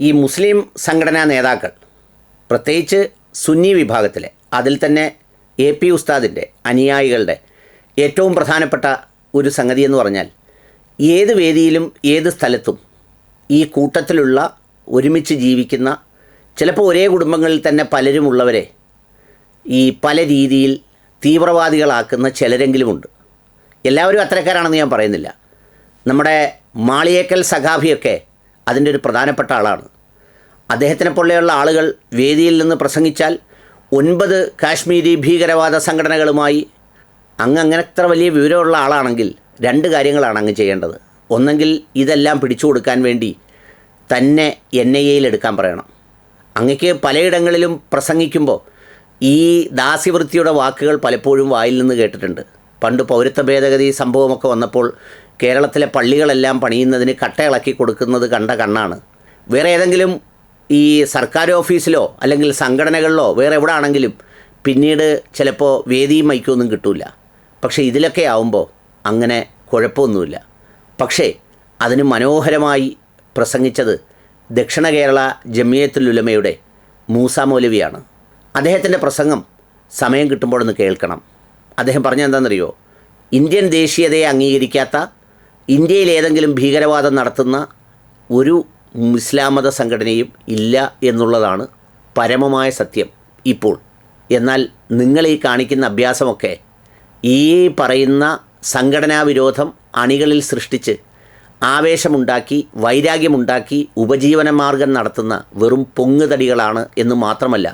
ഈ മുസ്ലിം സംഘടനാ നേതാക്കൾ പ്രത്യേകിച്ച് സുന്നി വിഭാഗത്തിലെ അതിൽ തന്നെ എ പി ഉസ്താദിന്റെ അനുയായികളുടെ ഏറ്റവും പ്രധാനപ്പെട്ട ഒരു സംഗതി എന്ന് പറഞ്ഞാൽ ഏത് വേദിയിലും ഏത് സ്ഥലത്തും ഈ കൂട്ടത്തിലുള്ള ഒരുമിച്ച് ജീവിക്കുന്ന ചിലപ്പോൾ ഒരേ കുടുംബങ്ങളിൽ തന്നെ പലരുമുള്ളവരെ ഈ പല രീതിയിൽ തീവ്രവാദികളാക്കുന്ന ചിലരെങ്കിലുമുണ്ട്. എല്ലാവരും അത്തരക്കാരാണെന്ന് ഞാൻ പറയുന്നില്ല. നമ്മുടെ മാളിയേക്കൽ സഖാഫിയൊക്കെ അതിന്റെ ഒരു പ്രധാനപ്പെട്ട ആളാണ്. അദ്ദേഹത്തിനെ പോലെയുള്ള ആളുകൾ വേദിയിൽ നിന്ന് പ്രസംഗിച്ചാൽ ഒൻപത് കാശ്മീരി ഭീകരവാദ സംഘടനകളുമായി അങ്ങ് അങ്ങനെ അത്ര വലിയ വിവരമുള്ള ആളാണെങ്കിൽ രണ്ട് കാര്യങ്ങളാണ് അങ്ങ് ചെയ്യേണ്ടത്. ഒന്നെങ്കിൽ ഇതെല്ലാം പിടിച്ചു കൊടുക്കാൻ വേണ്ടി തന്നെ എൻ ഐ എയിൽ എടുക്കാൻ പറയണം. അങ്ങക്ക് പലയിടങ്ങളിലും പ്രസംഗിക്കുമ്പോൾ ഈ ദാസ്യവൃത്തിയുടെ വാക്കുകൾ പലപ്പോഴും വായിൽ നിന്ന് കേട്ടിട്ടുണ്ട്. പണ്ട് പൗരത്വ ഭേദഗതി സംഭവമൊക്കെ വന്നപ്പോൾ കേരളത്തിലെ പള്ളികളെല്ലാം പണിയുന്നതിന് കട്ടയിളക്കി കൊടുക്കുന്നത് കണ്ട കണ്ണാണ്. വേറെ ഏതെങ്കിലും ഈ സർക്കാർ ഓഫീസിലോ അല്ലെങ്കിൽ സംഘടനകളിലോ വേറെ എവിടെ ആണെങ്കിലും പിന്നീട് ചിലപ്പോൾ വേദിയും മൈക്കൊന്നും കിട്ടില്ല പക്ഷേ ഇതിലൊക്കെ ആവുമ്പോൾ അങ്ങനെ കുഴപ്പമൊന്നുമില്ല. പക്ഷേ അതിന് മനോഹരമായി പ്രസംഗിച്ചത് ദക്ഷിണ കേരള ജമിയത്തുൽ ഉലമയുടെ മൂസ മൗലവിയാണ്. അദ്ദേഹത്തിന്റെ പ്രസംഗം സമയം കിട്ടുമ്പോഴൊന്ന് കേൾക്കണം. അദ്ദേഹം പറഞ്ഞ എന്താണെന്നറിയോ ഇന്ത്യൻ ദേശീയതയെ അംഗീകരിക്കാത്ത ഇന്ത്യയിൽ ഏതെങ്കിലും ഭീകരവാദം നടത്തുന്ന ഒരു ഇസ്ലാം മത സംഘടനയും ഇല്ല എന്നുള്ളതാണ് പരമമായ സത്യം ഇപ്പോൾ. എന്നാൽ നിങ്ങൾ ഈ കാണിക്കുന്ന അഭ്യാസമൊക്കെ ഈ പറയുന്ന സംഘടനാ വിരോധം അണികളിൽ സൃഷ്ടിച്ച് ആവേശമുണ്ടാക്കി വൈരാഗ്യമുണ്ടാക്കി ഉപജീവന മാർഗം നടത്തുന്ന വെറും പൊങ്ങുതടികളാണ് എന്ന് മാത്രമല്ല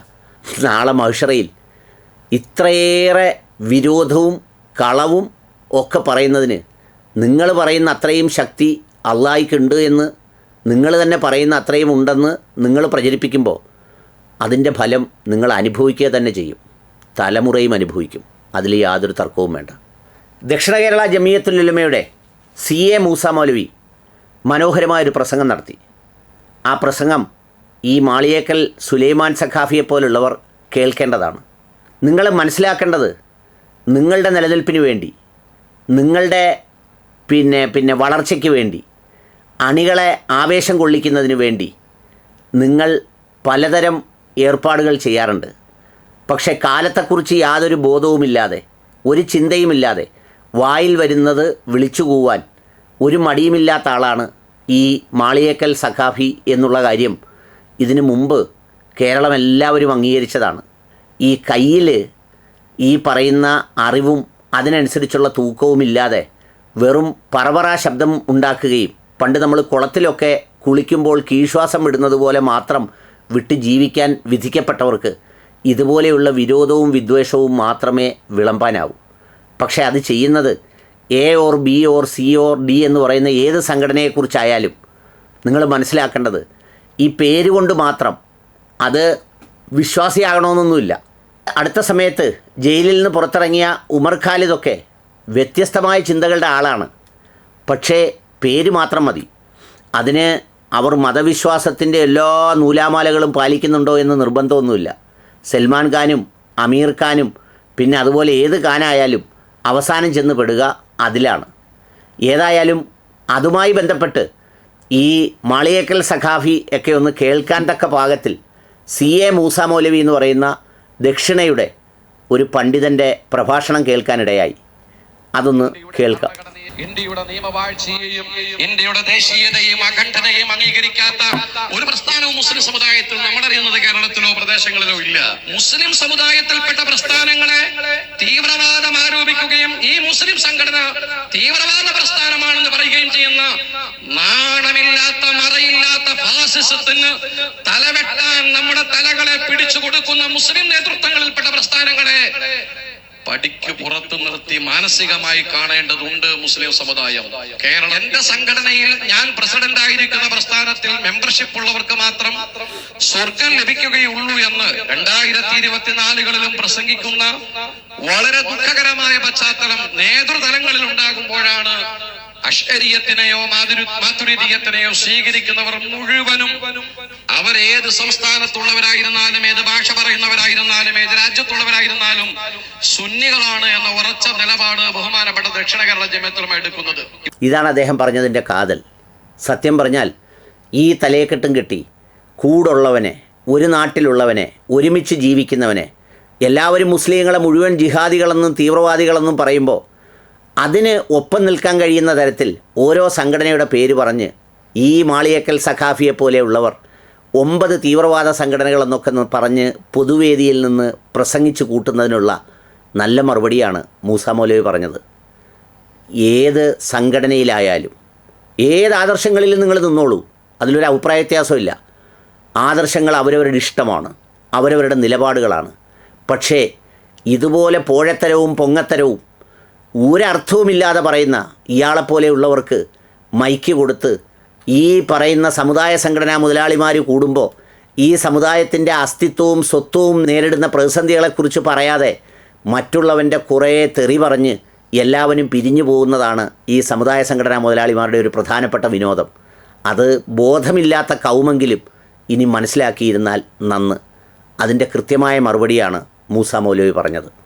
നാളെ മഹിഷറയിൽ ഇത്രയേറെ വിരോധവും കളവും ഒക്കെ പറയുന്നതിന് നിങ്ങൾ പറയുന്ന അത്രയും ശക്തി അള്ളാഹിക്കുണ്ട് എന്ന് നിങ്ങൾ തന്നെ പറയുന്ന അത്രയും ഉണ്ടെന്ന് നിങ്ങൾ പ്രചരിപ്പിക്കുമ്പോൾ അതിന്റെ ഫലം നിങ്ങൾ അനുഭവിക്കുക തന്നെ ചെയ്യും. തലമുറയും അനുഭവിക്കും. അതിൽ യാതൊരു തർക്കവും വേണ്ട. ദക്ഷിണ കേരള ജമിയത്തുൽ ഉലമയുടെ സി എ മൂസ മൗലവി മനോഹരമായൊരു പ്രസംഗം നടത്തി. ആ പ്രസംഗം ഈ മാളിയേക്കൽ സുലൈമാൻ സഖാഫിയെ പോലുള്ളവർ കേൾക്കേണ്ടതാണ്. നിങ്ങൾ മനസ്സിലാക്കേണ്ടത് നിങ്ങളുടെ നിലനിൽപ്പിന് വേണ്ടി നിങ്ങളുടെ പിന്നെ പിന്നെ വളർച്ചയ്ക്ക് വേണ്ടി അണികളെ ആവേശം കൊള്ളിക്കുന്നതിന് വേണ്ടി നിങ്ങൾ പലതരം ഏർപ്പാടുകൾ ചെയ്യാറുണ്ട്. പക്ഷേ കാലത്തെക്കുറിച്ച് യാതൊരു ബോധവുമില്ലാതെ ഒരു ചിന്തയുമില്ലാതെ വായിൽ വരുന്നത് വിളിച്ചു കൂവാൻ ഒരു മടിയുമില്ലാത്ത ആളാണ് ഈ മാളിയേക്കൽ സഖാഫി എന്നുള്ള കാര്യം ഇതിനു മുമ്പ് കേരളം എല്ലാവരും അംഗീകരിച്ചതാണ്. ഈ കയ്യിൽ ഈ പറയുന്ന അറിവും അതിനനുസരിച്ചുള്ള തൂക്കവും ഇല്ലാതെ വെറും പറവറ ശബ്ദം ഉണ്ടാക്കുകയും പണ്ട് നമ്മൾ കുളത്തിലൊക്കെ കുളിക്കുമ്പോൾ കീഴ്ശ്വാസം വിടുന്നത് പോലെ മാത്രം വിട്ട് ജീവിക്കാൻ വിധിക്കപ്പെട്ടവർക്ക് ഇതുപോലെയുള്ള വിരോധവും വിദ്വേഷവും മാത്രമേ വിളമ്പാനാവൂ. പക്ഷേ അത് ചെയ്യുന്നത് A or B or C or D എന്ന് പറയുന്ന ഏത് സംഘടനയെക്കുറിച്ചായാലും നിങ്ങൾ മനസ്സിലാക്കേണ്ടത് ഈ പേര് കൊണ്ട് മാത്രം അത് വിശ്വാസിയാകണമെന്നൊന്നുമില്ല. അടുത്ത സമയത്ത് ജയിലിൽ നിന്ന് പുറത്തിറങ്ങിയ ഉമർ ഖാലിദൊക്കെ വ്യത്യസ്തമായ ചിന്തകളുടെ ആളാണ്. പക്ഷേ പേര് മാത്രം മതി. അതിന് അവർ മതവിശ്വാസത്തിന്റെ എല്ലാ നൂലാമാലകളും പാലിക്കുന്നുണ്ടോ എന്ന് നിർബന്ധമൊന്നുമില്ല. സൽമാൻ ഖാനും അമീർ ഖാനും പിന്നെ അതുപോലെ ഏത് ഖാനായാലും അവസാനം ചെന്ന് പെടുക അതിലാണ്. ഏതായാലും അതുമായി ബന്ധപ്പെട്ട് ഈ മാളിയേക്കൽ സഖാഫി ഒക്കെ ഒന്ന് കേൾക്കാൻ തക്ക പാകത്തിൽ സി എ മൂസ മൗലവി എന്ന് പറയുന്ന ദക്ഷിണയുടെ ഒരു പണ്ഡിതന്റെ പ്രഭാഷണം കേൾക്കാനിടയായി. അതൊന്ന് കേൾക്കാം. ഇന്ത്യയുടെ നിയമവാഴ്ചയെയും ഇന്ത്യയുടെ ദേശീയതയും അഖണ്ഡതയും അംഗീകരിക്കാത്ത ഒരു പ്രസ്ഥാനവും മുസ്ലിം സമുദായത്തിൽ നമ്മളറിയുന്നത് കേരളത്തിലോ പ്രദേശങ്ങളിലോ ഇല്ല. മുസ്ലിം സമുദായത്തിൽപ്പെട്ട പ്രസ്ഥാനങ്ങളെ തീവ്രവാദം ആരോപിക്കുകയും ഈ മുസ്ലിം സംഘടന തീവ്രവാദ പ്രസ്ഥാനമാണെന്ന് പറയുകയും ചെയ്യുന്ന നാണമില്ലാത്ത മറയില്ലാത്ത ഫാസിസത്തിന് തലവെട്ടാൻ നമ്മുടെ തലകളെ പിടിച്ചു കൊടുക്കുന്ന മുസ്ലിം നേതൃത്വങ്ങളിൽപ്പെട്ട പ്രസ്ഥാനങ്ങളെ പടിക്ക് പുറത്ത് നിർത്തി മാനസികമായി കാണേണ്ടതുണ്ട് മുസ്ലിം സമുദായം. കേരളം എന്റെ സംഘടനയിൽ ഞാൻ പ്രസിഡന്റ് ആയിരിക്കുന്ന പ്രസ്ഥാനത്തിൽ മെമ്പർഷിപ്പ് ഉള്ളവർക്ക് മാത്രം സ്വർഗം ലഭിക്കുകയുള്ളൂ എന്ന് രണ്ടായിരത്തി ഇരുപത്തിനാലുകളിലും പ്രസംഗിക്കുന്ന വളരെ ദുഃഖകരമായ പശ്ചാത്തലം നേതൃതലങ്ങളിൽ ഉണ്ടാകുമ്പോഴാണ് അഷരീയത്തിനെയോ മാതുരു മാതുരീയത്തിനെയോ സ്വീകരിക്കുന്നവർ മുഴുവനും അവർ ഏത് സംസ്ഥാനത്തുള്ളവരായിരുന്നാലും ഏത് ഭാഷ പറയുന്നവരായിരുന്നാലും ഏത് രാജ്യത്തുള്ളവരായിരുന്നാലും സുന്നികളാണ് എന്ന ഉറച്ച നിലപാട് ബഹുമാനപ്പെട്ട ദക്ഷിണ കേരള ജമ്യത്തുലമ എടുക്കുന്നത്. ഇതാണ് അദ്ദേഹം പറഞ്ഞതിന്റെ കാതൽ. സത്യം പറഞ്ഞാൽ ഈ തലയെക്കെട്ടും കിട്ടി കൂടുള്ളവനെ ഒരു നാട്ടിലുള്ളവനെ ഒരുമിച്ച് ജീവിക്കുന്നവനെ എല്ലാവരും മുസ്ലിങ്ങളെ മുഴുവൻ ജിഹാദികളെന്നും തീവ്രവാദികളെന്നും പറയുമ്പോൾ അതിന് ഒപ്പം നിൽക്കാൻ കഴിയുന്ന തരത്തിൽ ഓരോ സംഘടനയുടെ പേര് പറഞ്ഞ് ഈ മാളിയക്കൽ സഖാഫിയെ പോലെയുള്ളവർ ഒമ്പത് തീവ്രവാദ സംഘടനകളെന്നൊക്കെ പറഞ്ഞ് പൊതുവേദിയിൽ നിന്ന് പ്രസംഗിച്ചു കൂട്ടുന്നതിനുള്ള നല്ല മറുപടിയാണ് മൂസ പറഞ്ഞത്. ഏത് സംഘടനയിലായാലും ഏത് ആദർശങ്ങളിലും നിങ്ങൾ നിന്നോളൂ അതിലൊരു അഭിപ്രായ വ്യത്യാസമില്ല. ആദർശങ്ങൾ അവരവരുടെ ഇഷ്ടമാണ് അവരവരുടെ നിലപാടുകളാണ്. പക്ഷേ ഇതുപോലെ പോഴത്തരവും പൊങ്ങത്തരവും ഒരർത്ഥവുമില്ലാതെ പറയുന്ന ഇയാളെപ്പോലെയുള്ളവർക്ക് മൈക്ക് കൊടുത്ത് ഈ പറയുന്ന സമുദായ സംഘടനാ മുതലാളിമാർ കൂടുമ്പോൾ ഈ സമുദായത്തിന്റെ അസ്തിത്വവും സ്വത്വവും നേരിടുന്ന പ്രതിസന്ധികളെക്കുറിച്ച് പറയാതെ മറ്റുള്ളവന്റെ കുറേ തെറി പറഞ്ഞ് എല്ലാവരും പിരിഞ്ഞു പോകുന്നതാണ് ഈ സമുദായ സംഘടനാ മുതലാളിമാരുടെ ഒരു പ്രധാനപ്പെട്ട വിനോദം. അത് ബോധമില്ലാത്ത കൗമെങ്കിലും ഇനി മനസ്സിലാക്കിയിരുന്നാൽ നന്ന്. അതിന്റെ കൃത്യമായ മറുപടിയാണ് മൂസ മൗലവി പറഞ്ഞത്.